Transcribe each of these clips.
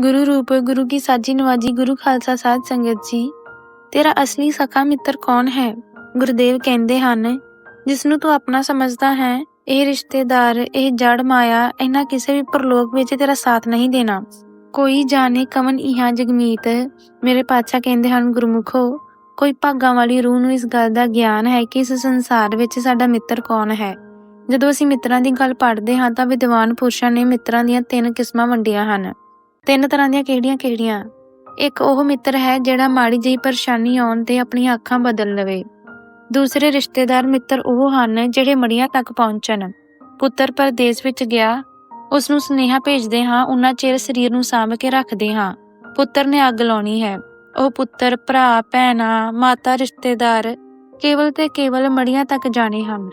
ਗੁਰੂ ਰੂਪ, ਗੁਰੂ ਕੀ ਸਾਜੀ ਨਵਾਜੀ, ਗੁਰੂ ਖਾਲਸਾ ਸਾਧ ਸੰਗਤ ਜੀ। ਤੇਰਾ ਅਸਲੀ ਸਖਾ ਮਿੱਤਰ ਕੌਣ ਹੈ? ਗੁਰਦੇਵ ਕਹਿੰਦੇ ਹਨ ਜਿਸ ਨੂੰ ਤੂੰ ਆਪਣਾ ਸਮਝਦਾ ਹੈ, ਇਹ ਰਿਸ਼ਤੇਦਾਰ, ਇਹ ਜੜ ਮਾਇਆ, ਇਹਨਾਂ ਕਿਸੇ ਵੀ ਪ੍ਰਲੋਕ ਵਿੱਚ ਤੇਰਾ ਸਾਥ ਨਹੀਂ ਦੇਣਾ। ਕੋਈ ਜਾਣੇ ਕਵਨ ਇਹਾਂ ਜਗਮੀਤ? ਮੇਰੇ ਪਾਤਸ਼ਾਹ ਕਹਿੰਦੇ ਹਨ, ਗੁਰਮੁਖੋ, ਕੋਈ ਭਾਗਾਂ ਵਾਲੀ ਰੂਹ ਨੂੰ ਇਸ ਗੱਲ ਦਾ ਗਿਆਨ ਹੈ ਕਿ ਇਸ ਸੰਸਾਰ ਵਿੱਚ ਸਾਡਾ ਮਿੱਤਰ ਕੌਣ ਹੈ? ਜਦੋਂ ਅਸੀਂ ਮਿੱਤਰਾਂ ਦੀ ਗੱਲ ਪੜ੍ਹਦੇ ਹਾਂ ਤਾਂ ਵਿਦਵਾਨ ਪੁਰਸ਼ਾਂ ਨੇ ਮਿੱਤਰਾਂ ਦੀਆਂ ਤਿੰਨ ਕਿਸਮਾਂ ਵੰਡੀਆਂ ਹਨ। ਤਿੰਨ ਤਰ੍ਹਾਂ ਦੀਆਂ ਕਿਹੜੀਆਂ-ਕਿਹੜੀਆਂ ਇੱਕ ਉਹ ਮਿੱਤਰ ਹੈ ਜਿਹੜਾ ਮਾੜੀ ਜਿਹੀ ਪਰੇਸ਼ਾਨੀ ਆਉਣ ਤੇ ਆਪਣੀਆਂ ਅੱਖਾਂ ਬਦਲ ਲਵੇ। ਦੂਸਰੇ ਰਿਸ਼ਤੇਦਾਰ ਮਿੱਤਰ ਉਹ ਹਨ ਜਿਹੜੇ ਮੜੀਆਂ ਤੱਕ ਪਹੁੰਚਣ। ਪੁੱਤਰ ਪਰਦੇਸ ਵਿੱਚ ਗਿਆ ਉਸ ਨੂੰ ਸੁਨੇਹਾ ਭੇਜਦੇ ਹਾਂ ਉਹਨਾਂ ਚਿਰ ਸਰੀਰ ਨੂੰ ਸਾਂਭ ਕੇ ਰੱਖਦੇ ਹਾਂ। ਪੁੱਤਰ ਨੇ ਅੱਗ ਲਾਉਣੀ ਹੈ। ਉਹ ਪੁੱਤਰ, ਭਰਾ, ਭੈਣਾ, ਮਾਤਾ, ਰਿਸ਼ਤੇਦਾਰ ਕੇਵਲ ਤੇ ਕੇਵਲ ਮੜੀਆਂ ਤੱਕ ਜਾਣੇ ਹਨ।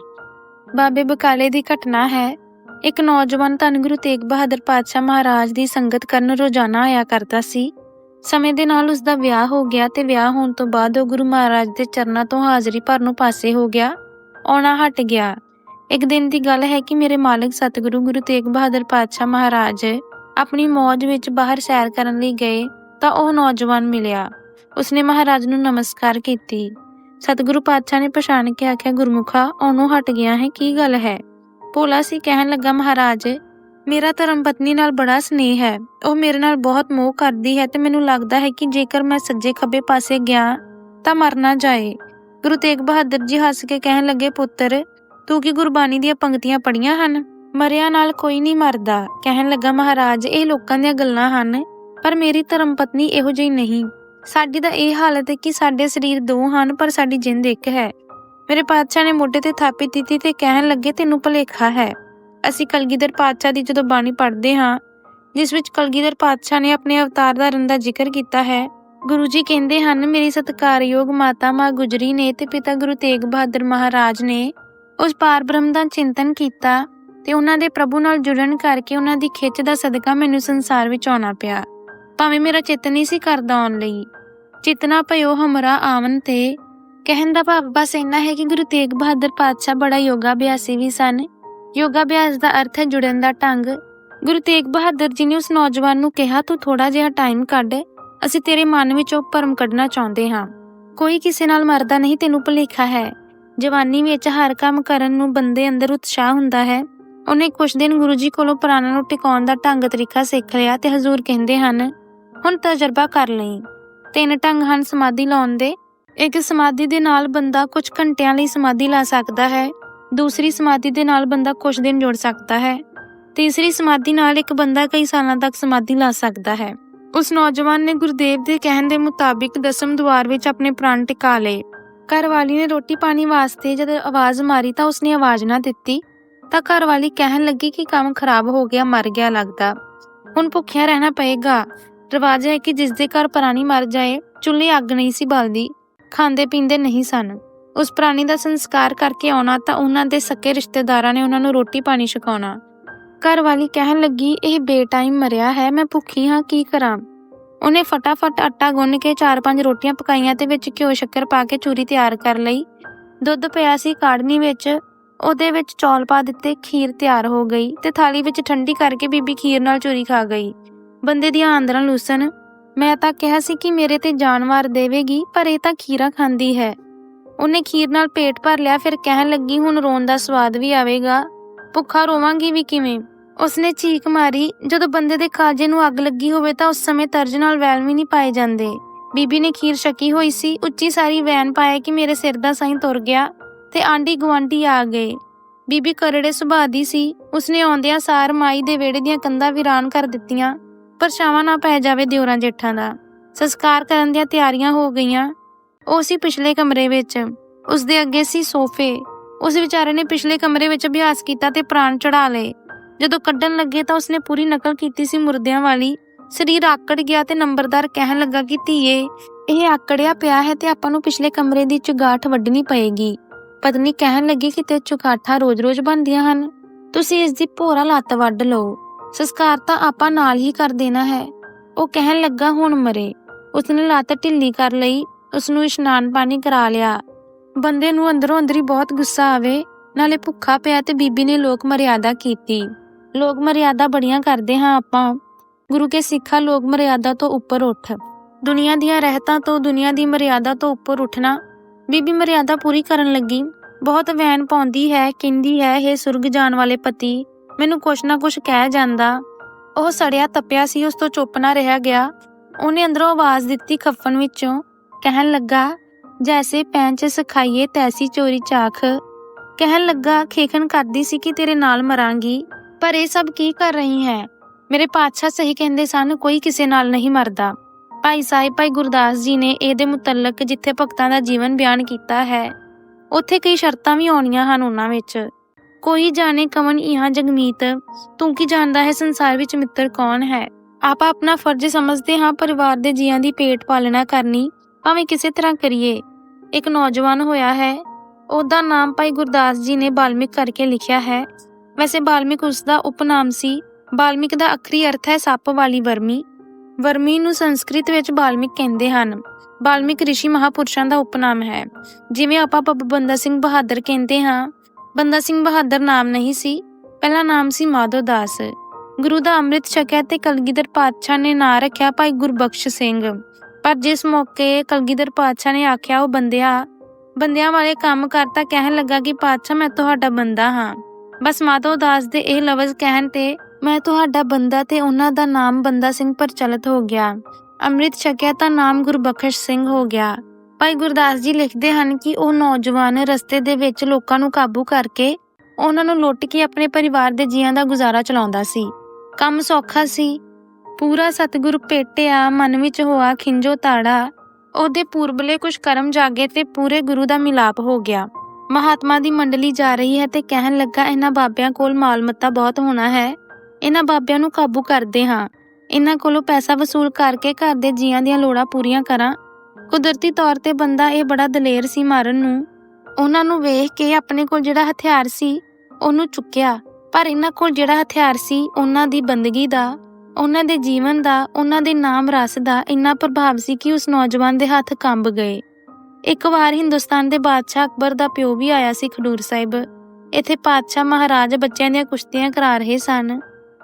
ਬਾਬੇ ਬਕਾਲੇ ਦੀ ਘਟਨਾ ਹੈ। ਇੱਕ ਨੌਜਵਾਨ ਧੰਨ ਗੁਰੂ ਤੇਗ ਬਹਾਦਰ ਪਾਤਸ਼ਾਹ ਮਹਾਰਾਜ ਦੀ ਸੰਗਤ ਕਰਨ ਰੋਜ਼ਾਨਾ ਆਇਆ ਕਰਦਾ ਸੀ। ਸਮੇਂ ਦੇ ਨਾਲ ਉਸ ਦਾ ਵਿਆਹ ਹੋ ਗਿਆ ਤੇ ਵਿਆਹ ਹੋਣ ਤੋਂ ਬਾਅਦ ਉਹ ਗੁਰੂ ਮਹਾਰਾਜ ਦੇ ਚਰਨਾਂ ਤੋਂ ਹਾਜ਼ਰੀ ਭਰਨੋਂ ਪਾਸੇ ਹੋ ਗਿਆ, ਆਉਣਾ ਹਟ ਗਿਆ। ਇੱਕ ਦਿਨ ਦੀ ਗੱਲ ਹੈ ਕਿ ਮੇਰੇ ਮਾਲਕ ਸਤਿਗੁਰੂ ਗੁਰੂ ਤੇਗ ਬਹਾਦਰ ਪਾਤਸ਼ਾਹ ਮਹਾਰਾਜ ਆਪਣੀ ਮੌਜ ਵਿੱਚ ਬਾਹਰ ਸੈਰ ਕਰਨ ਲਈ ਗਏ ਤਾਂ ਉਹ ਨੌਜਵਾਨ ਮਿਲਿਆ। ਉਸਨੇ ਮਹਾਰਾਜ ਨੂੰ ਨਮਸਕਾਰ ਕੀਤੀ। ਸਤਿਗੁਰੂ ਪਾਤਸ਼ਾਹ ਨੇ ਪਛਾਣ ਕੇ ਆਖਿਆ, ਗੁਰਮੁਖਾ, ਉਹਨੂੰ ਹਟ ਗਿਆ ਹੈ, ਕੀ ਗੱਲ ਹੈ? ਭੋਲਾ ਸੀ ਕਹਿਣ ਲੱਗਾ, ਮਹਾਰਾਜ, ਮੇਰਾ ਧਰਮ ਪਤਨੀ ਨਾਲ ਬੜਾ ਸਨੇਹ ਹੈ। ਉਹ ਮੇਰੇ ਨਾਲ ਬਹੁਤ ਮੋਹ ਕਰਦੀ ਹੈ ਤੇ ਮੈਨੂੰ ਲੱਗਦਾ ਹੈ ਕਿ ਜੇਕਰ ਮੈਂ ਸੱਜੇ ਖੱਬੇ ਪਾਸੇ ਗਿਆ ਤਾਂ ਮਰ ਨਾ ਜਾਏ। ਗੁਰੂ ਤੇਗ ਬਹਾਦਰ ਜੀ ਹੱਸ ਕੇ ਕਹਿਣ ਲੱਗੇ, ਪੁੱਤਰ, ਤੂੰ ਕੀ ਗੁਰਬਾਣੀ ਦੀਆਂ ਪੰਕਤੀਆਂ ਪੜੀਆਂ ਹਨ? ਮਰਿਆ ਨਾਲ ਕੋਈ ਨਹੀਂ ਮਰਦਾ। ਕਹਿਣ ਲੱਗਾ, ਮਹਾਰਾਜ, ਇਹ ਲੋਕਾਂ ਦੀਆਂ ਗੱਲਾਂ ਹਨ, ਪਰ ਮੇਰੀ ਧਰਮ ਪਤਨੀ ਇਹੋ ਜਿਹੀ ਨਹੀਂ। ਸਾਡੀ ਤਾਂ ਇਹ ਹਾਲਤ ਹੈ ਕਿ ਸਾਡੇ ਸਰੀਰ ਦੋ ਹਨ, ਪਰ ਸਾਡੀ ਜਿੰਦ ਇੱਕ ਹੈ। ਮੇਰੇ ਪਾਤਸ਼ਾਹ ਨੇ ਮੋਢੇ ਤੇ ਥਾਪੀ ਦਿੱਤੀ ਤੇ ਕਹਿਣ ਲੱਗੇ, ਤੈਨੂੰ ਭੁਲੇਖਾ ਹੈ। ਅਸੀਂ ਕਲਗੀਧਰ ਪਾਤਸ਼ਾਹ ਦੀ ਜਦੋਂ ਬਾਣੀ ਪੜ੍ਹਦੇ ਹਾਂ, ਜਿਸ ਵਿੱਚ ਕਲਗੀਧਰ ਪਾਤਸ਼ਾਹ ਨੇ ਆਪਣੇ ਅਵਤਾਰ ਧਾਰਨ ਦਾ ਜ਼ਿਕਰ ਕੀਤਾ ਹੈ, ਗੁਰੂ ਜੀ ਕਹਿੰਦੇ ਹਨ, ਮੇਰੀ ਸਤਿਕਾਰਯੋਗ ਮਾਤਾ ਮਾਂ ਗੁਜਰੀ ਨੇ ਤੇ ਪਿਤਾ ਗੁਰੂ ਤੇਗ ਬਹਾਦਰ ਮਹਾਰਾਜ ਨੇ ਉਸ ਪਾਰਬ੍ਰਹਮ ਦਾ ਚਿੰਤਨ ਕੀਤਾ ਤੇ ਉਹਨਾਂ ਦੇ ਪ੍ਰਭੂ ਨਾਲ ਜੁੜਨ ਕਰਕੇ ਉਹਨਾਂ ਦੀ ਖਿੱਚ ਦਾ ਸਦਕਾ ਮੈਨੂੰ ਸੰਸਾਰ ਵਿੱਚ ਆਉਣਾ ਪਿਆ। ਭਾਵੇਂ ਮੇਰਾ ਚਿੱਤ ਨਹੀਂ ਸੀ ਕਰਦਾ ਆਉਣ ਲਈ। ਚਿਤਨਾ ਭਇਓ ਹਮਰਾ ਆਵਨ ਤੇ ਕਹਿਣ ਦਾ ਭਾਵ ਬਸ ਇੰਨਾ ਹੈ ਕਿ ਗੁਰੂ ਤੇਗ ਬਹਾਦਰ ਪਾਤਸ਼ਾਹ ਬੜਾ ਯੋਗਾ ਅਭਿਆਸੀ ਵੀ ਸਨ। ਯੋਗਾ ਅਭਿਆਸ ਦਾ ਅਰਥ ਹੈ ਜੁੜਨ ਦਾ ਢੰਗ। ਗੁਰੂ ਤੇਗ ਬਹਾਦਰ ਜੀ ਨੇ ਉਸ ਨੌਜਵਾਨ ਨੂੰ ਕਿਹਾ, ਤੂੰ ਥੋੜਾ ਜਿਹਾ ਟਾਈਮ ਕੱਢ। ਅਸੀਂ ਤੇਰੇ ਮਨ ਵਿੱਚੋਂ ਭਰਮ ਕੱਢਣਾ ਚਾਹੁੰਦੇ ਹਾਂ। ਕੋਈ ਕਿਸੇ ਨਾਲ ਮਰਦਾ ਨਹੀਂ, ਤੈਨੂੰ ਭੁਲੇਖਾ ਹੈ। ਜਵਾਨੀ ਵਿੱਚ ਹਰ ਕੰਮ ਕਰਨ ਨੂੰ ਬੰਦੇ ਅੰਦਰ ਉਤਸ਼ਾਹ ਹੁੰਦਾ ਹੈ। ਉਹਨੇ ਕੁਝ ਦਿਨ ਗੁਰੂ ਜੀ ਕੋਲੋਂ ਪ੍ਰਾਣਾਂ ਨੂੰ ਟਿਕਾਉਣ ਦਾ ਢੰਗ ਤਰੀਕਾ ਸਿੱਖ ਲਿਆ ਤੇ ਹਜ਼ੂਰ ਕਹਿੰਦੇ ਹਨ, ਹੁਣ ਤਜਰਬਾ ਕਰ ਲਈ। ਤਿੰਨ ਢੰਗ ਹਨ ਸਮਾਧੀ ਲਾਉਣ ਦੇ। ਇੱਕ ਸਮਾਧੀ ਦੇ ਨਾਲ ਬੰਦਾ ਕੁਝ ਘੰਟਿਆਂ ਲਈ ਸਮਾਧੀ ਲਾ ਸਕਦਾ ਹੈ, ਦੂਸਰੀ ਸਮਾਧੀ ਦੇ ਨਾਲ ਬੰਦਾ ਕੁਝ ਦਿਨ ਜੁੜ ਸਕਦਾ ਹੈ, ਤੀਸਰੀ ਸਮਾਧੀ ਨਾਲ ਇੱਕ ਬੰਦਾ ਕਈ ਸਾਲਾਂ ਤੱਕ ਸਮਾਧੀ ਲਾ ਸਕਦਾ ਹੈ। ਉਸ ਨੌਜਵਾਨ ਨੇ ਗੁਰਦੇਵ ਦੇ ਕਹਿਣ ਦੇ ਮੁਤਾਬਿਕ ਦਸਮ ਦੁਆਰ ਵਿੱਚ ਆਪਣੇ ਪ੍ਰਾਣ ਟਿਕਾ ਲਏ। ਘਰਵਾਲੀ ਨੇ ਰੋਟੀ ਪਾਣੀ ਵਾਸਤੇ ਜਦ ਆਵਾਜ਼ ਮਾਰੀ ਤਾਂ ਉਸਨੇ ਆਵਾਜ਼ ਨਾ ਦਿੱਤੀ, ਤਾਂ ਘਰਵਾਲੀ ਕਹਿਣ ਲੱਗੀ ਕਿ ਕੰਮ ਖਰਾਬ ਹੋ ਗਿਆ, ਮਰ ਗਿਆ ਲੱਗਦਾ। ਹੁਣ ਭੁੱਖਿਆ ਰਹਿਣਾ ਪਏਗਾ। ਰਿਵਾਜ ਹੈ ਕਿ ਜਿਸ ਦੇ ਘਰ ਪ੍ਰਾਣੀ ਮਰ ਜਾਏ, ਚੁੱਲ੍ਹੇ ਅੱਗ ਨਹੀਂ ਸੀ ਬਲਦੀ। ਖਾਂਦੇ ਪੀਂਦੇ ਨਹੀਂ ਸਨ। ਉਸ ਪ੍ਰਾਣੀ ਦਾ ਸੰਸਕਾਰ ਕਰਕੇ ਆਉਣਾ ਤਾਂ ਉਹਨਾਂ ਦੇ ਸਕੇ ਰਿਸ਼ਤੇਦਾਰਾਂ ਨੇ ਉਹਨਾਂ ਨੂੰ ਰੋਟੀ ਪਾਣੀ ਛਕਾਉਣਾ। ਘਰ ਵਾਲੀ ਕਹਿਣ ਲੱਗੀ, ਇਹ ਬੇਟਾਈਮ ਮਰਿਆ ਹੈ, ਮੈਂ ਭੁੱਖੀ ਹਾਂ, ਕੀ ਕਰਾਂ? ਉਹਨੇ ਫਟਾਫਟ ਆਟਾ ਗੁੰਨ ਕੇ ਚਾਰ ਪੰਜ ਰੋਟੀਆਂ ਪਕਾਈਆਂ ਤੇ ਵਿੱਚ ਘਿਓ ਸ਼ੱਕਰ ਪਾ ਕੇ ਚੂਰੀ ਤਿਆਰ ਕਰ ਲਈ। ਦੁੱਧ ਪਿਆ ਸੀ ਕਾੜਨੀ ਵਿੱਚ, ਉਹਦੇ ਵਿੱਚ ਚੌਲ ਪਾ ਦਿੱਤੇ, ਖੀਰ ਤਿਆਰ ਹੋ ਗਈ ਤੇ ਥਾਲੀ ਵਿੱਚ ਠੰਡੀ ਕਰਕੇ ਬੀਬੀ ਖੀਰ ਨਾਲ ਚੂਰੀ ਖਾ ਗਈ। ਬੰਦੇ ਦੀਆਂ ਆਂਦਰਾਂ ਲੂਸਨ ਮੈਂ ਤਾਂ ਕਿਹਾ ਸੀ ਕਿ ਮੇਰੇ ਤੇ ਜਾਨ ਮਾਰ ਦੇਵੇਗੀ, ਪਰ ਇਹ ਤਾਂ ਖੀਰਾ ਖਾਂਦੀ ਹੈ। ਉਹਨੇ ਖੀਰ ਨਾਲ ਪੇਟ ਭਰ ਲਿਆ, ਫਿਰ ਕਹਿਣ ਲੱਗੀ, ਹੁਣ ਰੋਣ ਦਾ ਸਵਾਦ ਵੀ ਆਵੇਗਾ। ਭੁੱਖਾ ਰੋਵਾਂਗੀ ਵੀ ਕਿਵੇਂ? ਉਸਨੇ ਚੀਕ ਮਾਰੀ। ਜਦੋਂ ਬੰਦੇ ਦੇ ਖਾਜੇ ਨੂੰ ਅੱਗ ਲੱਗੀ ਹੋਵੇ ਤਾਂ ਉਸ ਸਮੇਂ ਤਰਜ ਨਾਲ ਵੈਲ ਵੀ ਨਹੀਂ ਪਾਏ ਜਾਂਦੇ। ਬੀਬੀ ਨੇ ਖੀਰ ਛਕੀ ਹੋਈ ਸੀ। ਉੱਚੀ ਸਾਰੀ ਵੈਨ ਪਾਇਆ ਕਿ ਮੇਰੇ ਸਿਰ ਦਾ ਸਾਈਂ ਤੁਰ ਗਿਆ ਤੇ ਆਂਢੀ ਗੁਆਂਢੀ ਆ ਗਏ। ਬੀਬੀ ਕਰੜੇ ਸੁਭਾਅ ਦੀ ਸੀ। ਉਸਨੇ ਆਉਂਦਿਆਂ ਸਾਰ ਮਾਈ ਦੇ ਵਿਹੜੇ ਦੀਆਂ ਕੰਧਾਂ ਵੀਰਾਨ ਕਰ ਦਿੱਤੀਆਂ। ਪਰਛਾਵਾਂ ਨਾ ਪੈ ਜਾਵੇ ਦਿਓਰਾਂ ਜੇਠਾਂ ਦਾ। ਸੰਸਕਾਰ ਕਰਨ ਦੀਆਂ ਤਿਆਰੀਆਂ ਹੋ ਗਈਆਂ। ਉਹ ਸੀ ਪਿਛਲੇ ਕਮਰੇ ਵਿੱਚ। ਉਸ ਦੇ ਅੱਗੇ ਸੀ ਸੋਫੇ। ਉਸ ਵਿਚਾਰੇ ਨੇ ਪਿਛਲੇ ਕਮਰੇ ਵਿੱਚ ਅਭਿਆਸ ਕੀਤਾ ਤੇ ਪ੍ਰਾਣ ਚੜਾ ਲਏ। ਜਦੋਂ ਕੱਢਣ ਲੱਗੇ ਤਾਂ ਉਸਨੇ ਪੂਰੀ ਨਕਲ ਕੀਤੀ ਸੀ ਮੁਰਦਿਆਂ ਵਾਲੀ। ਸਰੀਰ ਆਕੜ ਗਿਆ ਤੇ ਨੰਬਰਦਾਰ ਕਹਿਣ ਲੱਗਾ ਕਿ ਧੀਏ, ਇਹ ਆਕੜਿਆ ਪਿਆ ਹੈ ਤੇ ਆਪਾਂ ਨੂੰ ਪਿਛਲੇ ਕਮਰੇ ਦੀ ਚੁਗਾਠ ਵੱਢਣੀ ਪਏਗੀ। ਪਤਨੀ ਕਹਿਣ ਲੱਗੀ ਕਿ ਤੇ ਚੁਗਾਠਾਂ ਰੋਜ਼-ਰੋਜ਼ ਬਣਦੀਆਂ ਹਨ। ਤੁਸੀਂ ਇਸ ਦੀ ਭੋਰਾ ਲੱਤ ਵੱਢ ਲਓ। ਸੰਸਕਾਰ ਤਾਂ ਆਪਾਂ ਨਾਲ ਹੀ ਕਰ ਦੇਣਾ ਹੈ। ਉਹ ਕਹਿਣ ਲੱਗਾ, ਹੁਣ ਮਰੇ। ਉਸਨੇ ਲੱਤ ਢਿੱਲੀ ਕਰ ਲਈ ਉਸ ਨੂੰ ਇਸ਼ਨਾਨ ਪਾਣੀ ਕਰਾ ਲਿਆ। ਬੰਦੇ ਨੂੰ ਅੰਦਰੋਂ ਅੰਦਰੀ ਬਹੁਤ ਗੁੱਸਾ ਆਵੇ, ਨਾਲੇ ਭੁੱਖਾ ਪਿਆ ਤੇ ਬੀਬੀ ਨੇ ਲੋਕ ਮਰਿਆਦਾ ਕੀਤੀ। ਲੋਕ ਮਰਿਆਦਾ ਬੜੀਆਂ ਕਰਦੇ ਹਾਂ ਆਪਾਂ। ਗੁਰੂ ਕੇ ਸਿੱਖਾ ਲੋਕ ਮਰਿਆਦਾ ਤੋਂ ਉੱਪਰ ਉੱਠ। ਦੁਨੀਆ ਦੀਆਂ ਰਹਿਤਾਂ ਤੋਂ, ਦੁਨੀਆ ਦੀ ਮਰਿਆਦਾ ਤੋਂ ਉੱਪਰ ਉੱਠਣਾ। ਬੀਬੀ ਮਰਿਆਦਾ ਪੂਰੀ ਕਰਨ ਲੱਗੀ। ਬਹੁਤ ਵੈਨ ਪਾਉਂਦੀ ਹੈ, ਕਹਿੰਦੀ ਹੈ ਇਹ ਸੁਰਗ ਜਾਣ ਵਾਲੇ ਪਤੀ ਮੈਨੂੰ ਕੁਛ ਨਾ ਕੁਛ ਕਹਿ ਜਾਂਦਾ। ਉਹ ਸੜਿਆ ਤਪਿਆ ਸੀ, ਉਸ ਤੋਂ ਚੁੱਪ ਨਾ ਰਿਹਾ ਗਿਆ। ਉਹਨੇ ਅੰਦਰੋਂ ਆਵਾਜ਼ ਦਿੱਤੀ ਖੱਫਣ ਵਿੱਚੋਂ, ਕਹਿਣ ਲੱਗਾ, ਜੈਸੇ ਪੈਂਚ ਸਿਖਾਈਏ, ਤੈਸੀ ਚੋਰੀ ਚਾਖ। ਕਹਿਣ ਲੱਗਾ, ਖੇਖਣ ਕਰਦੀ ਸੀ ਕਿ ਤੇਰੇ ਨਾਲ ਮਰਾਂਗੀ, ਪਰ ਇਹ ਸਭ ਕੀ ਕਰ ਰਹੀ ਹੈ? ਮੇਰੇ ਪਾਤਸ਼ਾਹ ਸਹੀ ਕਹਿੰਦੇ ਸਨ, ਕੋਈ ਕਿਸੇ ਨਾਲ ਨਹੀਂ ਮਰਦਾ। ਭਾਈ ਸਾਹਿਬ, ਭਾਈ ਗੁਰਦਾਸ ਜੀ ਨੇ ਇਹਦੇ ਮੁਤਲਕ ਜਿੱਥੇ ਭਗਤਾਂ ਦਾ ਜੀਵਨ ਬਿਆਨ ਕੀਤਾ ਹੈ, ਉੱਥੇ ਕਈ ਸ਼ਰਤਾਂ ਵੀ ਆਉਣੀਆਂ ਹਨ ਉਹਨਾਂ ਵਿੱਚ। ਕੋਈ ਜਾਣੇ ਕਵਨ ਇਹਾਂ ਜਗਮੀਤ, ਤੂੰ ਕੀ ਜਾਣਦਾ ਹੈ ਸੰਸਾਰ ਵਿੱਚ ਮਿੱਤਰ ਕੌਣ ਹੈ? ਆਪਾਂ ਆਪਣਾ ਫਰਜ਼ ਸਮਝਦੇ ਹਾਂ, ਪਰਿਵਾਰ ਦੇ ਜੀਆਂ ਦੀ ਪੇਟ ਪਾਲਣਾ ਕਰਨੀ, ਭਾਵੇਂ ਕਿਸੇ ਤਰ੍ਹਾਂ ਕਰੀਏ। ਇੱਕ ਨੌਜਵਾਨ ਹੋਇਆ ਹੈ। ਉਹਦਾ ਨਾਮ ਭਾਈ ਗੁਰਦਾਸ ਜੀ ਨੇ ਬਾਲਮਿਕ ਕਰਕੇ ਲਿਖਿਆ ਹੈ। ਵੈਸੇ ਬਾਲਮਿਕ ਉਸ ਦਾ ਉਪਨਾਮ ਸੀ। ਬਾਲਮਿਕ ਦਾ ਅਖਰੀ ਅਰਥ ਹੈ ਸੱਪ ਵਾਲੀ ਵਰਮੀ। ਵਰਮੀ ਨੂੰ ਸੰਸਕ੍ਰਿਤ ਵਿੱਚ ਬਾਲਮਿਕ ਕਹਿੰਦੇ ਹਨ। ਬਾਲਮਿਕ ਰਿਸ਼ੀ ਮਹਾਪੁਰਸ਼ਾਂ ਦਾ ਉਪਨਾਮ ਹੈ। ਜਿਵੇਂ ਆਪਾਂ ਬਾਬਾ ਬੰਦਾ ਸਿੰਘ ਬਹਾਦਰ ਕਹਿੰਦੇ ਹਾਂ ਬੰਦਾ ਸਿੰਘ ਬਹਾਦਰ ਨਾਮ ਨਹੀਂ ਸੀ, ਪਹਿਲਾ ਨਾਮ ਸੀ ਮਾਧੋ ਦਾਸ। ਗੁਰੂ ਦਾ ਅੰਮ੍ਰਿਤ ਛਕਿਆ ਤੇ ਕਲਗੀਧਰ ਪਾਤਸ਼ਾਹ ਨੇ ਨਾਂ ਰੱਖਿਆ ਭਾਈ ਗੁਰਬਖਸ਼ ਸਿੰਘ। ਪਰ ਜਿਸ ਮੌਕੇ ਕਲਗੀਧਰ ਪਾਤਸ਼ਾਹ ਨੇ ਆਖਿਆ, ਉਹ ਬੰਦਿਆ, ਬੰਦਿਆਂ ਵਾਲੇ ਕੰਮ ਕਰਤਾ ਕਹਿਣ ਲੱਗਾ ਕਿ ਪਾਤਸ਼ਾਹ ਮੈਂ ਤੁਹਾਡਾ ਬੰਦਾ ਹਾਂ। ਬਸ ਮਾਧੋ ਦਾਸ ਦੇ ਇਹ ਲਫ਼ਜ਼ ਕਹਿਣ ਤੇ ਮੈਂ ਤੁਹਾਡਾ ਬੰਦਾ ਤੇ ਉਹਨਾਂ ਦਾ ਨਾਮ ਬੰਦਾ ਸਿੰਘ ਪ੍ਰਚਲਿਤ ਹੋ ਗਿਆ। ਅੰਮ੍ਰਿਤ ਛਕਿਆ ਤਾਂ ਨਾਮ ਗੁਰਬਖਸ਼ ਸਿੰਘ ਹੋ ਗਿਆ। ਭਾਈ ਗੁਰਦਾਸ ਜੀ ਲਿਖਦੇ ਹਨ ਕਿ ਉਹ ਨੌਜਵਾਨ ਰਸਤੇ ਦੇ ਵਿੱਚ ਲੋਕਾਂ ਨੂੰ ਕਾਬੂ ਕਰਕੇ ਉਹਨਾਂ ਨੂੰ ਲੁੱਟ ਕੇ ਆਪਣੇ ਪਰਿਵਾਰ ਦੇ ਜੀਆਂ ਦਾ ਗੁਜ਼ਾਰਾ ਚਲਾਉਂਦਾ ਸੀ। ਕੰਮ ਸੌਖਾ ਸੀ। ਪੂਰਾ ਸਤਿਗੁਰ ਭੇਟਿਆ ਮਨ ਵਿੱਚ ਹੋਆ ਖਿੰਜੋ ਤਾੜਾ। ਉਹਦੇ ਪੂਰਬਲੇ ਕੁਝ ਕਰਮ ਜਾਗੇ ਤੇ ਪੂਰੇ ਗੁਰੂ ਦਾ ਮਿਲਾਪ ਹੋ ਗਿਆ। ਮਹਾਤਮਾ ਦੀ ਮੰਡਲੀ ਜਾ ਰਹੀ ਹੈ ਤੇ ਕਹਿਣ ਲੱਗਾ, ਇਹਨਾਂ ਬਾਬਿਆਂ ਕੋਲ ਮਾਲ ਮੱਤਾ ਬਹੁਤ ਹੋਣਾ ਹੈ। ਇਹਨਾਂ ਬਾਬਿਆਂ ਨੂੰ ਕਾਬੂ ਕਰਦੇ ਹਾਂ। ਇਹਨਾਂ ਕੋਲੋਂ ਪੈਸਾ ਵਸੂਲ ਕਰਕੇ ਘਰ ਦੇ ਜੀਆਂ ਦੀਆਂ ਲੋੜਾਂ ਪੂਰੀਆਂ ਕਰਾਂ। ਕੁਦਰਤੀ ਤੌਰ ਤੇ ਬੰਦਾ ਇਹ ਬੜਾ ਦਲੇਰ ਸੀ ਮਾਰਨ ਨੂੰ। ਉਹਨਾਂ ਨੂੰ ਵੇਖ ਕੇ ਆਪਣੇ ਕੋਲ ਜਿਹੜਾ ਹਥਿਆਰ ਸੀ, ਉਹਨੂੰ ਚੁੱਕਿਆ। ਪਰ ਇਹਨਾਂ ਕੋਲ ਜਿਹੜਾ ਹਥਿਆਰ ਸੀ, ਉਹਨਾਂ ਦੀ ਬੰਦਗੀ ਦਾ, ਉਹਨਾਂ ਦੇ ਜੀਵਨ ਦਾ, ਉਹਨਾਂ ਦੇ ਨਾਮ ਰਸ ਦਾ ਇੰਨਾ ਪ੍ਰਭਾਵ ਸੀ ਕਿ ਉਸ ਨੌਜਵਾਨ ਦੇ ਹੱਥ ਕੰਬ ਗਏ। ਇੱਕ ਵਾਰ ਹਿੰਦੁਸਤਾਨ ਦੇ ਬਾਦਸ਼ਾਹ ਅਕਬਰ ਦਾ ਪਿਓ ਵੀ ਆਇਆ ਸੀ ਖਡੂਰ ਸਾਹਿਬ। ਇੱਥੇ ਪਾਤਸ਼ਾਹ ਮਹਾਰਾਜ ਬੱਚਿਆਂ ਦੀਆਂ ਕੁਸ਼ਤੀਆਂ ਕਰਾ ਰਹੇ ਸਨ।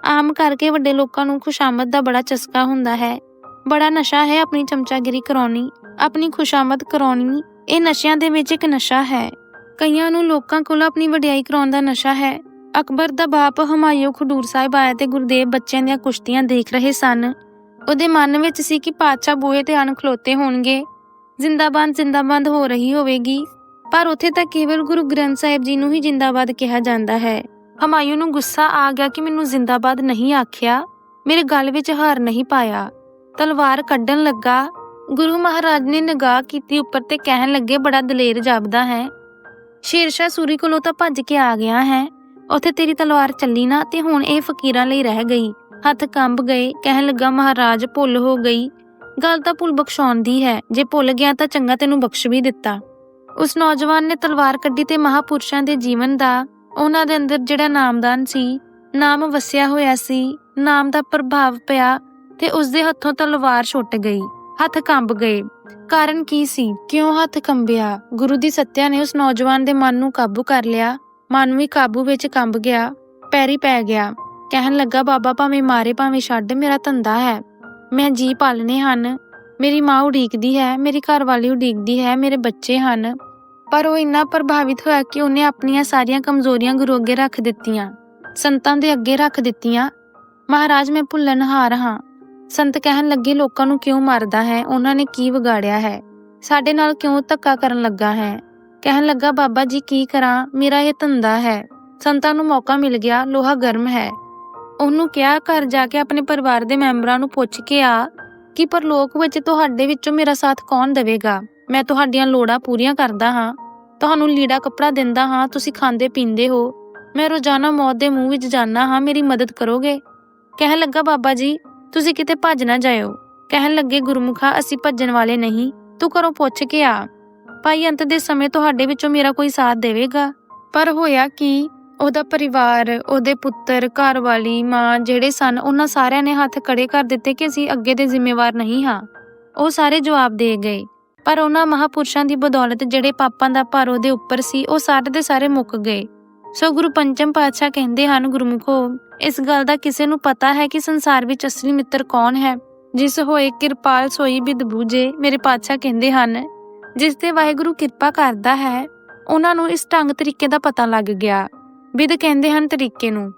ਆਮ ਕਰਕੇ ਵੱਡੇ ਲੋਕਾਂ ਨੂੰ ਖੁਸ਼ਾਮਦ ਦਾ ਬੜਾ ਚਸਕਾ ਹੁੰਦਾ ਹੈ। ਬੜਾ ਨਸ਼ਾ ਹੈ ਆਪਣੀ ਚਮਚਾਗਿਰੀ ਕਰਾਉਣੀ। ਆਪਣੀ ਖੁਸ਼ਾਮਦ ਕਰਾਉਣੀ ਇਹ ਨਸ਼ਿਆਂ ਦੇ ਵਿੱਚ ਇੱਕ ਨਸ਼ਾ ਹੈ। ਕਈਆਂ ਨੂੰ ਲੋਕਾਂ ਕੋਲ ਆਪਣੀ ਵਡਿਆਈ ਕਰਾਉਣ ਦਾ ਨਸ਼ਾ ਹੈ। ਅਕਬਰ ਦਾ ਬਾਪ ਹਮਾਯੂ ਖਡੂਰ ਸਾਹਿਬ ਆਇਆ ਤੇ ਗੁਰਦੇਵ ਬੱਚਿਆਂ ਦੀਆਂ ਕੁਸ਼ਤੀਆਂ ਦੇਖ ਰਹੇ ਸਨ। ਉਹਦੇ ਮਨ ਵਿੱਚ ਸੀ ਕਿ ਪਾਤਸ਼ਾਹ ਬੂਹੇ ਤੇ ਅਣ ਖਲੋਤੇ ਹੋਣਗੇ। ਜ਼ਿੰਦਾਬਾਦ ਜ਼ਿੰਦਾਬਾਦ ਹੋ ਰਹੀ ਹੋਵੇਗੀ। ਪਰ ਉੱਥੇ ਤਾਂ ਕੇਵਲ ਗੁਰੂ ਗ੍ਰੰਥ ਸਾਹਿਬ ਜੀ ਨੂੰ ਹੀ ਜ਼ਿੰਦਾਬਾਦ ਕਿਹਾ ਜਾਂਦਾ ਹੈ। ਹਮਾਯੂ ਨੂੰ ਗੁੱਸਾ ਆ ਗਿਆ ਕਿ ਮੈਨੂੰ ਜ਼ਿੰਦਾਬਾਦ ਨਹੀਂ ਆਖਿਆ। ਮੇਰੇ ਗਲ ਵਿੱਚ ਹਾਰ ਨਹੀਂ ਪਾਇਆ। ਤਲਵਾਰ ਕੱਢਣ ਲੱਗਾ। ਗੁਰੂ ਮਹਾਰਾਜ ਨੇ ਨਿਗਾਹ ਕੀਤੀ ਉੱਪਰ ਤੇ ਕਹਿਣ ਲੱਗੇ, ਬੜਾ ਦਲੇਰ ਜਾਪਦਾ ਹੈ। ਸ਼ੇਰਸ਼ਾਹ ਸੂਰੀ ਕੋਲੋਂ ਤਾਂ ਭੱਜ ਕੇ ਆ ਗਿਆ ਹੈ। ਉੱਥੇ ਤੇਰੀ ਤਲਵਾਰ ਚੱਲੀ ਨਾ ਤੇ ਹੁਣ ਇਹ ਫਕੀਰਾਂ ਲਈ ਰਹਿ ਗਈ। ਹੱਥ ਕੰਬ ਗਏ, ਕਹਿਣ ਲੱਗਾ, ਮਹਾਰਾਜ, ਭੁੱਲ ਹੋ ਗਈ। ਗੱਲ ਤਾਂ ਭੁੱਲ ਬਖਸ਼ਾਉਣ ਦੀ ਹੈ। ਜੇ ਭੁੱਲ ਗਿਆ ਤਾਂ ਚੰਗਾ ਤੈਨੂੰ ਬਖਸ਼ ਵੀ ਦਿੱਤਾ। ਉਸ ਨੌਜਵਾਨ ਨੇ ਤਲਵਾਰ ਕੱਢੀ ਤੇ ਮਹਾਪੁਰਸ਼ਾਂ ਦੇ ਜੀਵਨ ਦਾ, ਉਹਨਾਂ ਦੇ ਅੰਦਰ ਜਿਹੜਾ ਨਾਮਦਾਨ ਸੀ, ਨਾਮ ਵਸਿਆ ਹੋਇਆ ਸੀ, ਨਾਮ ਦਾ ਪ੍ਰਭਾਵ ਪਿਆ ਤੇ ਉਸ ਦੇ ਹੱਥੋਂ ਤਲਵਾਰ ਛੁੱਟ ਗਈ। ਹੱਥ ਕੰਬ ਗਏ। ਕਾਰਨ ਕੀ ਸੀ? ਕਿਉਂ ਹੱਥ ਕੰਬਿਆ? ਗੁਰੂ ਦੀ ਸੱਤਿਆ ਨੇ ਉਸ ਨੌਜਵਾਨ ਦੇ ਮਨ ਨੂੰ ਕਾਬੂ ਕਰ ਲਿਆ। ਮਨ ਵੀ ਕਾਬੂ ਵਿੱਚ ਕੰਬ ਗਿਆ। ਪੈਰੀ ਪੈ ਗਿਆ। ਕਹਿਣ ਲੱਗਾ, ਬਾਬਾ, ਭਾਵੇਂ ਮਾਰੇ, ਭਾਵੇਂ ਛੱਡ, ਮੇਰਾ ਧੰਦਾ ਹੈ। ਮੈਂ ਜੀ ਪਾਲਨੇ ਹਨ। ਮੇਰੀ ਮਾਂ ਉਡੀਕਦੀ ਹੈ, ਮੇਰੀ ਘਰਵਾਲੀ ਉਡੀਕਦੀ ਹੈ, ਮੇਰੇ ਬੱਚੇ ਹਨ। ਪਰ ਉਹ ਇੰਨਾ ਪ੍ਰਭਾਵਿਤ ਹੋਇਆ ਕਿ ਉਹਨੇ ਆਪਣੀਆਂ ਸਾਰੀਆਂ ਕਮਜ਼ੋਰੀਆਂ ਗੁਰੂ ਅੱਗੇ ਰੱਖ ਦਿੱਤੀਆਂ। ਸੰਤਾਂ ਦੇ ਅੱਗੇ ਰੱਖ ਦਿੱਤੀਆਂ। ਮਹਾਰਾਜ, ਮੈਂ ਭੁੱਲਣਹਾਰ ਹਾਂ। ਸੰਤ ਕਹਿਣ ਲੱਗੇ, ਲੋਕਾਂ ਨੂੰ ਕਿਉਂ ਮਾਰਦਾ ਹੈ? ਉਹਨਾਂ ਨੇ ਕੀ ਵਿਗਾੜਿਆ ਹੈ? ਸਾਡੇ ਨਾਲ ਕਿਉਂ ਧੱਕਾ ਕਰਨ ਲੱਗਾ ਹੈ? ਕਹਿਣ ਲੱਗਾ, ਬਾਬਾ ਜੀ, ਕੀ ਕਰਾਂ? ਮੇਰਾ ਇਹ ਧੰਦਾ ਹੈ। ਸੰਤਾਂ ਨੂੰ ਮੌਕਾ ਮਿਲ ਗਿਆ, ਲੋਹਾ ਗਰਮ ਹੈ। ਉਹਨੂੰ ਕਿਹਾ, ਘਰ ਜਾ ਕੇ ਆਪਣੇ ਪਰਿਵਾਰ ਦੇ ਮੈਂਬਰਾਂ ਨੂੰ ਪੁੱਛ ਕੇ ਆ ਕਿ ਪਰਲੋਕ ਵਿੱਚ ਤੁਹਾਡੇ ਵਿੱਚੋਂ ਮੇਰਾ ਸਾਥ ਕੌਣ ਦੇਵੇਗਾ? ਮੈਂ ਤੁਹਾਡੀਆਂ ਲੋੜਾਂ ਪੂਰੀਆਂ ਕਰਦਾ ਹਾਂ। ਤੁਹਾਨੂੰ ਲੀੜਾ ਕੱਪੜਾ ਦਿੰਦਾ ਹਾਂ, ਤੁਸੀਂ ਖਾਂਦੇ ਪੀਂਦੇ ਹੋ। ਮੈਂ ਰੋਜ਼ਾਨਾ ਮੌਤ ਦੇ ਮੂੰਹ ਵਿੱਚ ਜਾਣਾ ਹਾਂ, ਮੇਰੀ ਮਦਦ ਕਰੋਗੇ? ਕਹਿਣ ਲੱਗਾ, ਬਾਬਾ ਜੀ ਤੁਸੀਂ ਕਿਤੇ ਭੱਜ ਨਾ ਜਾਇਓ। ਕਹਿਣ ਲੱਗੇ, ਗੁਰਮੁਖਾ, ਅਸੀਂ ਭੱਜਣ ਵਾਲੇ ਨਹੀਂ। ਤੂੰ ਘਰੋਂ ਪੁੱਛ ਕੇ ਆ। ਭਾਈ, ਅੰਤ ਦੇ ਸਮੇਂ ਤੁਹਾਡੇ ਵਿੱਚੋਂ ਮੇਰਾ ਕੋਈ ਸਾਥ ਦੇਵੇਗਾ? ਪਰ ਹੋਇਆ ਕੀ? ਉਹਦਾ ਪਰਿਵਾਰ, ਉਹਦੇ ਪੁੱਤਰ ਘਰਵਾਲੀ ਮਾਂ ਜਿਹੜੇ ਸਨ, ਉਹਨਾਂ ਸਾਰਿਆਂ ਨੇ ਹੱਥ ਖੜੇ ਕਰ ਦਿੱਤੇ ਕਿ ਅਸੀਂ ਅੱਗੇ ਦੇ ਜ਼ਿੰਮੇਵਾਰ ਨਹੀਂ ਹਾਂ। ਉਹ ਸਾਰੇ ਜਵਾਬ ਦੇ ਗਏ। ਪਰ ਉਹਨਾਂ ਮਹਾਪੁਰਸ਼ਾਂ ਦੀ ਬਦੌਲਤ ਜਿਹੜੇ ਪਾਪਾਂ ਦਾ ਭਾਰ ਉਹਦੇ ਉੱਪਰ ਸੀ, ਉਹ ਸਾਰੇ ਦੇ ਸਾਰੇ ਮੁੱਕ ਗਏ। ਸੋ ਗੁਰੂ ਪੰਚਮ ਪਾਤਸ਼ਾਹ ਕਹਿੰਦੇ ਹਨ, ਗੁਰਮੁਖੋ, ਇਸ ਗੱਲ ਦਾ ਕਿਸੇ ਨੂੰ ਪਤਾ ਹੈ ਕਿ ਸੰਸਾਰ ਵਿੱਚ ਅਸਲੀ ਮਿੱਤਰ ਕੌਣ ਹੈ? ਜਿਸ ਹੋਏ ਕਿਰਪਾਲ ਸੋਈ ਬਿਦ ਬੂਝੇ, ਮੇਰੇ ਪਾਤਸ਼ਾਹ ਕਹਿੰਦੇ ਹਨ, ਜਿਸ ਤੇ ਵਾਹਿਗੁਰੂ ਕਿਰਪਾ ਕਰਦਾ ਹੈ, ਉਹਨਾਂ ਨੂੰ ਇਸ ਢੰਗ ਤਰੀਕੇ ਦਾ ਪਤਾ ਲੱਗ ਗਿਆ। ਬਿਦ ਕਹਿੰਦੇ ਹਨ ਤਰੀਕੇ ਨੂੰ,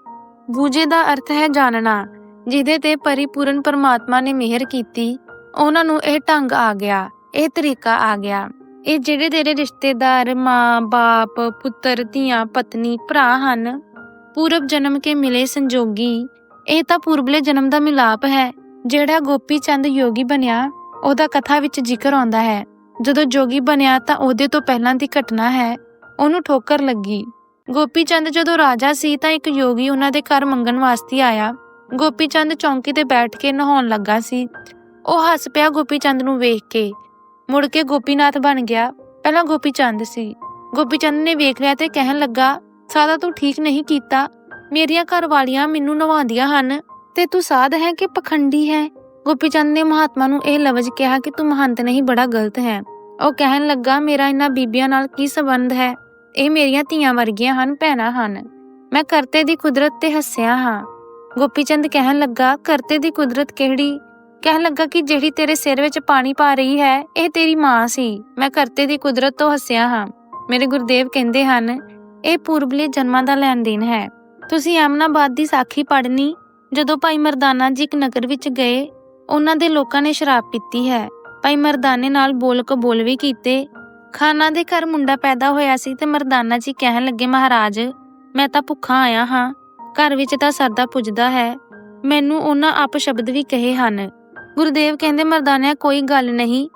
ਬੂਝੇ ਦਾ ਅਰਥ ਹੈ ਜਾਣਨਾ, ਜਿਹਦੇ ਤੇ ਪਰਿਪੂਰਨ ਪਰਮਾਤਮਾ ਨੇ ਮਿਹਰ ਕੀਤੀ, ਉਹਨਾਂ ਨੂੰ ਇਹ ਢੰਗ ਆ ਗਿਆ, ਇਹ ਤਰੀਕਾ ਆ ਗਿਆ। ਇਹ ਜਿਹੜੇ ਤੇਰੇ ਰਿਸ਼ਤੇਦਾਰ, ਮਾਂ, ਬਾਪ, ਪੁੱਤਰ, ਧੀਆਂ, ਪਤਨੀ, ਭਰਾ ਹਨ, ਪੂਰਬ ਜਨਮ ਕੇ ਮਿਲੇ ਸੰਜੋਗੀ, ਇਹ ਤਾਂ ਪੂਰਬਲੇ ਜਨਮ ਦਾ ਮਿਲਾਪ ਹੈ, ਜਿਹੜਾ ਗੋਪੀ ਚੰਦ ਯੋਗੀ ਬਣਿਆ, ਉਹਦਾ ਕਥਾ ਵਿੱਚ ਜ਼ਿਕਰ ਆਉਂਦਾ ਹੈ। ਜਦੋਂ ਜੋਗੀ ਬਣਿਆ ਤਾਂ ਉਹਦੇ ਤੋਂ ਪਹਿਲਾਂ ਦੀ ਘਟਨਾ ਹੈ, ਉਹਨੂੰ ਠੋਕਰ ਲੱਗੀ। ਗੋਪੀ ਚੰਦ ਜਦੋਂ ਰਾਜਾ ਸੀ ਤਾਂ ਇੱਕ ਯੋਗੀ ਉਹਨਾਂ ਦੇ ਘਰ ਮੰਗਣ ਵਾਸਤੇ ਆਇਆ। ਗੋਪੀ ਚੰਦ ਚੌਂਕੀ ਤੇ ਬੈਠ ਕੇ ਨਹਾਉਣ ਲੱਗਾ ਸੀ। ਉਹ ਹੱਸ ਪਿਆ ਗੋਪੀ ਚੰਦ ਨੂੰ ਵੇਖ ਕੇ। ਮੁੜ ਕੇ ਗੋਪੀਨਾਥ ਬਣ ਗਿਆ। ਪਹਿਲਾਂ ਗੋਪੀ ਚੰਦ ਸੀ। ਗੋਪੀ ਚੰਦ ਨੇ ਵੇਖ ਲਿਆ ਤੇ ਕਹਿਣ ਲੱਗਾ, ਸਾਦਾ ਤੂੰ ਠੀਕ ਨਹੀਂ ਕੀਤਾ। ਮੇਰੀਆਂ ਘਰ ਵਾਲੀਆਂ ਮੈਨੂੰ ਨਵਾਉਂਦੀਆਂ ਹਨ ਤੇ ਤੂੰ ਸਾਧ ਹੈ ਕਿ ਪਖੰਡੀ ਹੈ? ਗੋਪੀ ਚੰਦ ਨੇ ਮਹਾਤਮਾ ਨੂੰ ਇਹ ਲਫ਼ਜ਼ ਕਿਹਾ ਕਿ ਤੂੰ ਮਹੰਤ ਨਹੀਂ, ਬੜਾ ਗਲਤ ਹੈ। ਉਹ ਕਹਿਣ ਲੱਗਾ, ਮੇਰਾ ਇਹਨਾਂ ਬੀਬੀਆਂ ਨਾਲ ਕੀ ਸੰਬੰਧ ਹੈ? ਇਹ ਮੇਰੀਆਂ ਧੀਆਂ ਵਰਗੀਆਂ ਹਨ, ਭੈਣਾਂ ਹਨ। ਮੈਂ ਕਰਤੇ ਦੀ ਕੁਦਰਤ ਤੇ ਹੱਸਿਆ ਹਾਂ। ਗੋਪੀ ਚੰਦ ਕਹਿਣ ਲੱਗਾ, ਕਰਤੇ ਦੀ ਕੁਦਰਤ ਕਿਹੜੀ? ਕਹਿਣ ਲੱਗਾ ਕਿ ਜਿਹੜੀ ਤੇਰੇ ਸਿਰ ਵਿੱਚ ਪਾਣੀ ਪਾ ਰਹੀ ਹੈ, ਇਹ ਤੇਰੀ ਮਾਂ ਸੀ। ਮੈਂ ਕਰਤੇ ਦੀ ਕੁਦਰਤ ਤੋਂ ਹੱਸਿਆ ਹਾਂ। ਮੇਰੇ ਗੁਰਦੇਵ ਕਹਿੰਦੇ ਹਨ, ਇਹ ਪੂਰਬਲੇ ਜਨਮਾਂ ਦਾ ਲੈਣ ਦੇਣ ਹੈ। ਤੁਸੀਂ ਆਮਨਾਬਾਦ ਦੀ ਸਾਖੀ ਪੜ੍ਹਨੀ, ਜਦੋਂ ਭਾਈ ਮਰਦਾਨਾ ਜੀ ਇੱਕ ਨਗਰ ਵਿੱਚ ਗਏ, ਉਹਨਾਂ ਦੇ ਲੋਕਾਂ ਨੇ ਸ਼ਰਾਬ ਪੀਤੀ ਹੈ। ਭਾਈ ਮਰਦਾਨੇ ਨਾਲ ਬੋਲ ਕਬੋਲ ਵੀ ਕੀਤੇ। ਖਾਨਾ ਦੇ ਘਰ ਮੁੰਡਾ ਪੈਦਾ ਹੋਇਆ ਸੀ ਤੇ ਮਰਦਾਨਾ ਜੀ ਕਹਿਣ ਲੱਗੇ, ਮਹਾਰਾਜ, ਮੈਂ ਤਾਂ ਭੁੱਖਾ ਆਇਆ ਹਾਂ। ਘਰ ਵਿੱਚ ਤਾਂ ਸਰਦਾ ਪੁੱਜਦਾ ਹੈ। ਮੈਨੂੰ ਉਹਨਾਂ ਅਪ ਸ਼ਬਦ ਵੀ ਕਹੇ ਹਨ। ਗੁਰਦੇਵ ਕਹਿੰਦੇ, ਮਰਦਾਨਿਆ, ਕੋਈ ਗੱਲ ਨਹੀਂ।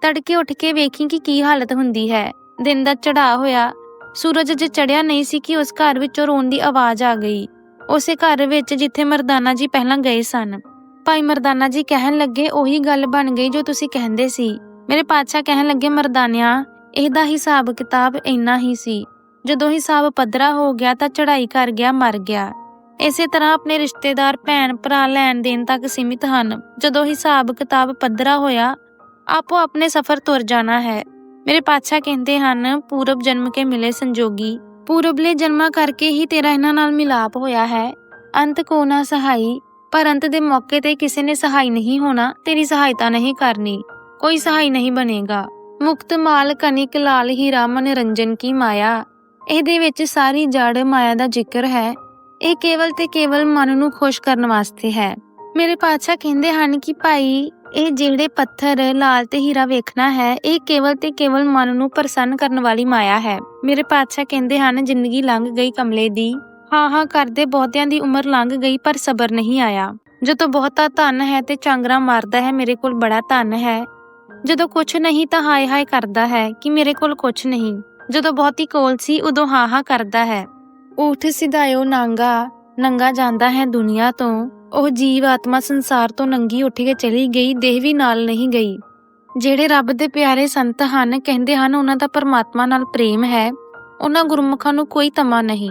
ਤੜਕੇ ਉੱਠ ਕੇ ਵੇਖੀ ਕਿ ਕੀ ਹਾਲਤ ਹੁੰਦੀ ਹੈ। ਦਿਨ ਦਾ ਚੜਾ ਹੋਇਆ। ਸੂਰਜ ਜੇ ਚੜਿਆ ਨਹੀਂ ਸੀ ਕਿ ਉਸ ਘਰ ਵਿੱਚੋਂ ਰੋਣ ਦੀ ਆਵਾਜ਼ ਆ ਗਈ। ਉਸੇ ਘਰ ਵਿੱਚ ਜਿੱਥੇ ਮਰਦਾਨਾ ਜੀ ਪਹਿਲਾਂ ਗਏ ਸਨ। ਭਾਈ ਮਰਦਾਨਾ ਜੀ ਕਹਿਣ ਲੱਗੇ, ਉਹੀ ਗੱਲ ਬਣ ਗਈ ਜੋ ਤੁਸੀਂ ਕਹਿੰਦੇ ਸੀ। ਮੇਰੇ ਪਾਤਸ਼ਾਹ ਕਹਿਣ ਲੱਗੇ, ਮਰਦਾਨਿਆ, ਇਹਦਾ ਹਿਸਾਬ ਕਿਤਾਬ ਇੰਨਾ ਹੀ ਸੀ। ਜਦੋਂ ਹਿਸਾਬ ਪੱਧਰਾ ਹੋ ਗਿਆ ਤਾਂ ਚੜਾਈ ਕਰ ਗਿਆ, ਮਰ ਗਿਆ। ਇਸੇ ਤਰ੍ਹਾਂ ਆਪਣੇ ਰਿਸ਼ਤੇਦਾਰ, ਭੈਣ, ਭਰਾ ਲੈਣ ਦੇਣ ਤੱਕ ਸੀਮਿਤ ਹਨ। ਜਦੋਂ ਹਿਸਾਬ ਕਿਤਾਬ ਪੱਧਰਾ ਹੋਇਆ, ਆਪੋ ਆਪਣੇ ਸਫ਼ਰ ਤੁਰ ਜਾਣਾ ਹੈ। ਮੇਰੇ ਪਾਤਸ਼ਾਹ ਕਹਿੰਦੇ ਹਨ, ਪੂਰਬ ਜਨਮ ਕੇ ਮਿਲੇ ਸੰਜੋਗੀ। ਪੂਰਬਲੇ ਜਨਮਾਂ ਕਰਕੇ ਹੀ ਤੇਰਾ ਇਹਨਾਂ ਨਾਲ ਮਿਲਾਪ ਹੋਇਆ ਹੈ। ਅੰਤ ਕੋ ਨਾ ਸਹਾਈ, ਪਰ ਅੰਤ ਦੇ ਮੌਕੇ ਤੇ ਕਿਸੇ ਨੇ ਸਹਾਈ ਨਹੀਂ ਹੋਣਾ, ਤੇਰੀ ਸਹਾਇਤਾ ਨਹੀਂ ਕਰਨੀ। ਕੋਈ ਸਹਾਈ ਨਹੀਂ ਬਣੇਗਾ। ਮੁਕਤ ਮਾਲ ਕਨਿਕ ਲਾਲ ਹੀਰਾ ਮਨੋਰੰਜਨ ਕੀ ਮਾਇਆ। ਇਹਦੇ ਵਿੱਚ ਸਾਰੀ ਜੜ ਮਾਇਆ ਦਾ ਜ਼ਿਕਰ ਹੈ। ਇਹ ਕੇਵਲ ਤੇ ਕੇਵਲ ਮਨ ਨੂੰ ਖੁਸ਼ ਕਰਨ ਵਾਸਤੇ ਹੈ। ਮੇਰੇ ਪਾਤਸ਼ਾਹ ਕਹਿੰਦੇ ਹਨ ਕਿ ਭਾਈ, ਇਹ ਜਿਹੜੇ ਪੱਥਰ, ਲਾਲ ਤੇ ਹੀਰਾ ਵੇਖਣਾ ਹੈ, ਇਹ ਕੇਵਲ ਤੇ ਕੇਵਲ ਮਨ ਨੂੰ ਪ੍ਰਸੰਨ ਕਰਨ ਵਾਲੀ ਮਾਇਆ ਹੈ। ਮੇਰੇ ਪਾਤਸ਼ਾਹ ਕਹਿੰਦੇ ਹਨ, ਜ਼ਿੰਦਗੀ ਲੰਘ ਗਈ ਕਮਲੇ ਦੀ। ਹਾਂ ਹਾਂ ਕਰਦੇ ਬਹੁਤਿਆਂ ਦੀ ਉਮਰ ਲੰਘ ਗਈ, ਪਰ ਸਬਰ ਨਹੀਂ ਆਇਆ। ਜਦੋਂ ਬਹੁਤਾ ਧਨ ਹੈ ਤੇ ਚਾਂਗਰਾ ਮਾਰਦਾ ਹੈ, ਮੇਰੇ ਕੋਲ ਬੜਾ ਧਨ ਹੈ। ਜਦੋਂ ਕੁਝ ਨਹੀਂ ਤਾਂ ਹਾਏ ਹਾਏ ਕਰਦਾ ਹੈ, ਕਿ ਮੇਰੇ ਕੋਲ ਕੁਝ ਨਹੀਂ। ਜਦੋਂ ਬਹੁਤੀ ਕੋਲ ਸੀ, ਉਦੋਂ ਹਾਂ ਹਾਂ ਕਰਦਾ ਹੈ। ਉਠ ਸਿਧਾਇਓ ਨਾਂਗਾ, ਨੰਗਾ ਜਾਂਦਾ ਹੈ ਦੁਨੀਆ ਤੋਂ। ਉਹ ਜੀਵ ਆਤਮਾ ਸੰਸਾਰ ਤੋਂ ਨੰਗੀ ਉੱਠ ਕੇ ਚਲੀ ਗਈ, ਦੇਹ ਵੀ ਨਾਲ ਨਹੀਂ ਗਈ। ਜਿਹੜੇ ਰੱਬ ਦੇ ਪਿਆਰੇ ਸੰਤ ਹਨ, ਕਹਿੰਦੇ ਹਨ, ਉਹਨਾਂ ਦਾ ਪਰਮਾਤਮਾ ਨਾਲ ਪ੍ਰੇਮ ਹੈ। ਉਹਨਾਂ ਗੁਰਮੁਖਾਂ ਨੂੰ ਕੋਈ ਤਮਾ ਨਹੀਂ।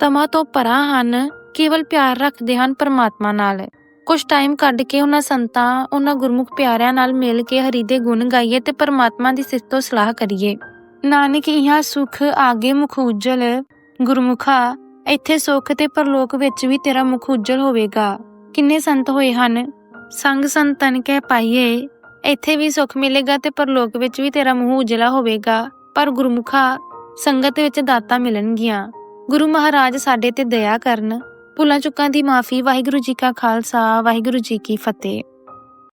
ਤਮਾ ਤੋਂ ਪਰਾਂ ਹਨ, ਕੇਵਲ ਪਿਆਰ ਰੱਖਦੇ ਹਨ ਪਰਮਾਤਮਾ ਨਾਲ। ਕੁਝ ਟਾਈਮ ਕੱਢ ਕੇ ਉਹਨਾਂ ਸੰਤਾਂ, ਉਹਨਾਂ ਗੁਰਮੁਖ ਪਿਆਰਿਆਂ ਨਾਲ ਮਿਲ ਕੇ ਹਰੀ ਦੇ ਗੁਣ ਗਾਈਏ ਤੇ ਪਰਮਾਤਮਾ ਦੀ ਸਿਫਤੋ ਸਲਾਹ ਕਰੀਏ। ਨਾਨਕ, ਇਹਾਂ ਸੁਖ, ਆਗੇ ਮੁਖ, ਉਜਲ। ਗੁਰਮੁਖਾ, ਇੱਥੇ ਸੁੱਖ ਤੇ ਪਰਲੋਕ ਵਿੱਚ ਵੀ ਤੇਰਾ ਮੁਖ ਉਜਲ ਹੋਵੇਗਾ। ਕਿੰਨੇ ਸੰਤ ਹੋਏ ਹਨ? ਸੰਗ ਸੰਤਨ ਕਹਿ ਪਾਈਏ, ਇੱਥੇ ਵੀ ਸੁੱਖ ਮਿਲੇਗਾ ਤੇ ਪਰਲੋਕ ਵਿੱਚ ਵੀ ਤੇਰਾ ਮੂੰਹ ਉਜਲਾ ਹੋਵੇਗਾ। ਪਰ ਗੁਰਮੁਖਾ, ਸੰਗਤ ਵਿੱਚ ਦਾਤਾਂ ਮਿਲਣਗੀਆਂ। ਗੁਰੂ ਮਹਾਰਾਜ ਸਾਡੇ ਤੇ ਦਇਆ ਕਰਨ। ਭੁੱਲਾਂ ਚੁੱਕਾਂ ਦੀ ਮਾਫੀ, ਵਾਹਿਗੁਰੂ ਜੀ ਕਾ ਖਾਲਸਾ, ਵਾਹਿਗੁਰੂ ਜੀ ਕੀ ਫਤਿਹ।